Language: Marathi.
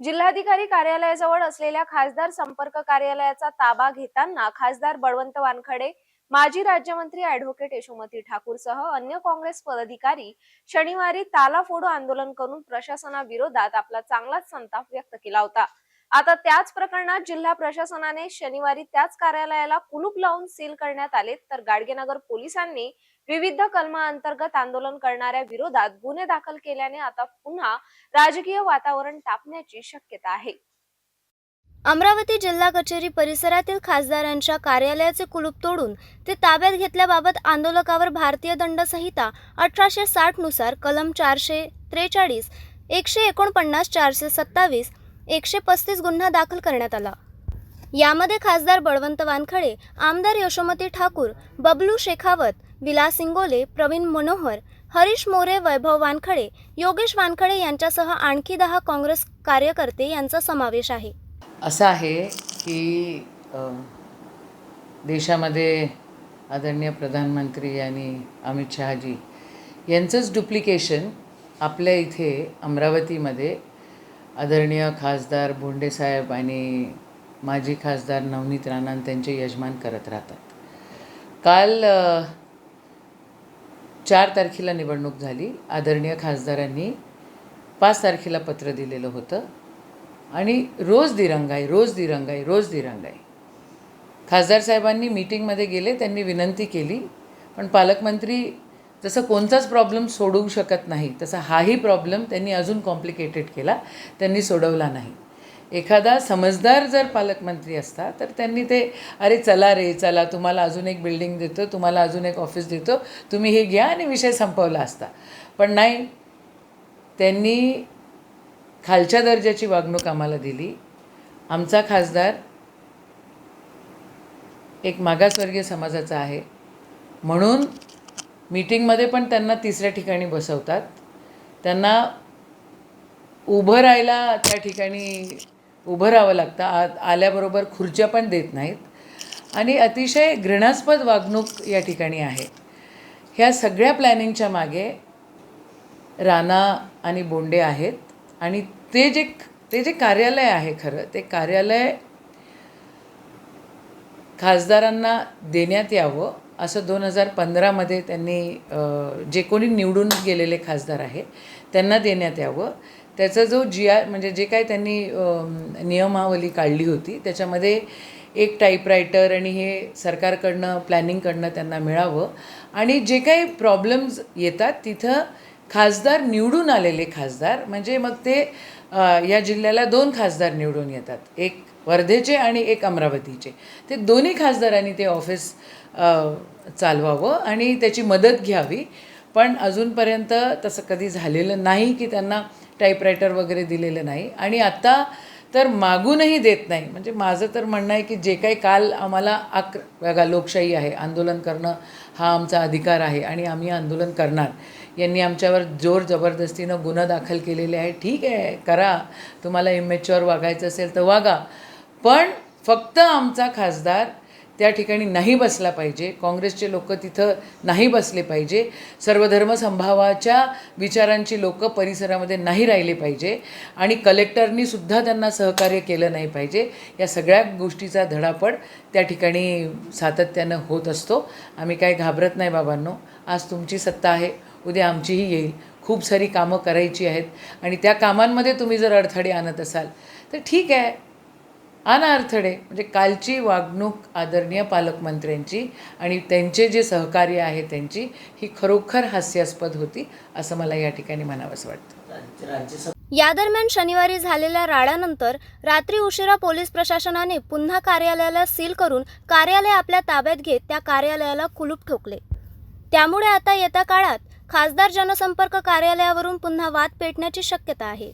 जिल्हाधिकारी कार्यालयाजवळ असलेल्या खासदार संपर्क कार्यालयाचा ताबा घेताना खासदार बळवंत वानखडे माजी राज्यमंत्री अॅडव्होकेट यशोमती ठाकूर सह अन्य काँग्रेस पदाधिकारी शनिवारी तालाफोडो आंदोलन करून प्रशासनाविरोधात आपला चांगलाच संताप व्यक्त केला होता. आता त्याच प्रकरणात जिल्हा प्रशासनाने शनिवारी त्याच कार्यालयाला कुलूप लावून सील करण्यात आले तर गाडगेनगर पोलिसांनी विविध कलमांतर्गत आंदोलन करणाऱ्या विरोधात गुन्हे दाखल केल्याने आता पुन्हा राजकीय वातावरण तापण्याची शक्यता आहे. अमरावती जिल्हा कचेरी परिसरातील खासदारांच्या कार्यालयाचे कुलूप तोडून ते ताब्यात घेतल्याबाबत आंदोलकावर भारतीय दंड संहिता अठराशे साठनुसार कलम चारशे त्रेचाळीस एकशे एकोणपन्नास चारशे सत्तावीस एकशे पस्तीस गुन्हा दाखल करण्यात आला. यामध्ये खासदार बळवंत वानखडे आमदार यशोमती ठाकूर बबलू शेखावत विलास इंगोले प्रवीण मनोहर हरीश मोरे वैभव वानखडे योगेश वानखडे यांच्यासह आणखी दहा काँग्रेस कार्यकर्ते यांचा समावेश आहे. असं आहे की देशामध्ये आदरणीय प्रधानमंत्री आणि अमित शहाजी यांचंच डुप्लिकेशन आपल्या इथे अमरावतीमध्ये आदरणीय खासदार बोंडेसाहेब आणि माजी खासदार नवनीत राणा त्यांचे यजमान करत राहतात. काल चार तारखेला निवडणूक झाली. आदरणीय खासदारांनी पाच तारखेला पत्र दिलेलं होतं. आणि रोज दिरंगाई रोज दिरंगाई रोज दिरंगाई. खासदार साहेबांनी मीटिंगमध्ये गेले त्यांनी विनंती केली. पण पालकमंत्री जसं कोणताच प्रॉब्लेम सोडवू शकत नाही तसा हाही प्रॉब्लेम त्यांनी अजून कॉम्प्लिकेटेड केला. त्यांनी सोडवला नाही. एखादा समजदार जर पालकमंत्री असता तर त्यांनी ते अरे चला रे चला तुम्हाला अजून एक बिल्डिंग देतो तुम्हाला अजून एक ऑफिस देतो तुम्ही हे घ्या आणि विषय संपवला असता. पण नाही त्यांनी खालच्या दर्जाची वागणूक आम्हाला दिली. आमचा खासदार एक मागासवर्गीय समाजाचा आहे. म्हणून मीटिंगमध्ये पण त्यांना तिसऱ्या ठिकाणी बसवतात. त्यांना उभं राहायला त्या ठिकाणी उभं राहावं लागतं. आ आल्याबरोबर खुर्च्या पण देत नाहीत. आणि अतिशय घृणास्पद वागणूक या ठिकाणी आहे. ह्या सगळ्या प्लॅनिंगच्या मागे राणा आणि बोंडे आहेत. आणि ते जे ते जे कार्यालय आहे खरं ते कार्यालय खासदारांना देण्यात यावं असं दोन हजार पंधरामध्ये त्यांनी जे कोणी निवडून गेलेले खासदार आहे त्यांना देण्यात यावं. त्याचा जो जी आर म्हणजे जे काय त्यांनी नियमावली काढली होती त्याच्यामध्ये एक टाईपरायटर आणि हे सरकारकडनं प्लॅनिंगकडनं त्यांना मिळावं. आणि जे काही प्रॉब्लेम्स येतात तिथं खासदार निवडून आलेले खासदार म्हणजे मग ते या जिल्ह्याला दोन खासदार निवडून येतात. एक वर्धेचे आणि एक अमरावतीचे. ते दोन्ही खासदारांनी ते ऑफिस चालवावं आणि त्याची मदत घ्यावी. पण अजूनपर्यंत तसं कधी झालेलं नाही की त्यांना टाईपरायटर वगैरे दिलेलं नाही. आणि आत्ता तर मागूनही देत नाही. म्हणजे माझं तर म्हणणं आहे की जे काही काल आम्हाला आक बघा लोकशाही आहे आंदोलन करणं हा आमचा अधिकार आहे आणि आम्ही आंदोलन करणार. यांनी आमच्यावर जोर जबरदस्तीनं गुन्हा दाखल केलेले आहे. ठीक आहे करा. तुम्हाला इमेच्युअर वागायचं असेल तर वागा. पण फक्त आमचा खासदार त्या ठिकाणी नाही बसला पाहिजे. काँग्रेसचे लोक तिथं नाही बसले पाहिजे. सर्वधर्म संभावाच्या विचारांची लोक परिसरामध्ये नाही राहिले पाहिजे. आणि कलेक्टरनी सुद्धा त्यांना सहकार्य केलं नाही पाहिजे. या सगळ्या गोष्टीचा धडापड त्या ठिकाणी सातत्यानं होत असतो. आम्ही काही घाबरत नाही बाबांनो. आज तुमची सत्ता आहे. उद्या आमचीही येईल. खूप सारी कामं करायची आहेत. आणि त्या कामांमध्ये तुम्ही जर अडथळे आणत असाल तर ठीक आहे. आणा म्हणजे कालची वागणूक आदरणीय पालकमंत्र्यांची आणि त्यांचे जे सहकार्य आहे त्यांची ही खरोखर हास्यास्पद होती असं मला या ठिकाणी म्हणावंसं वाटतं. या दरम्यान शनिवारी झालेल्या राडानंतर रात्री उशिरा पोलीस प्रशासनाने पुन्हा कार्यालयाला सील करून कार्यालय आपल्या ताब्यात घेत त्या कार्यालयाला कुलूप ठोकले. त्यामुळे आता येत्या काळात खासदार जनसंपर्क कार्यालयावरून पुन्हा वाद पेटण्याची शक्यता आहे.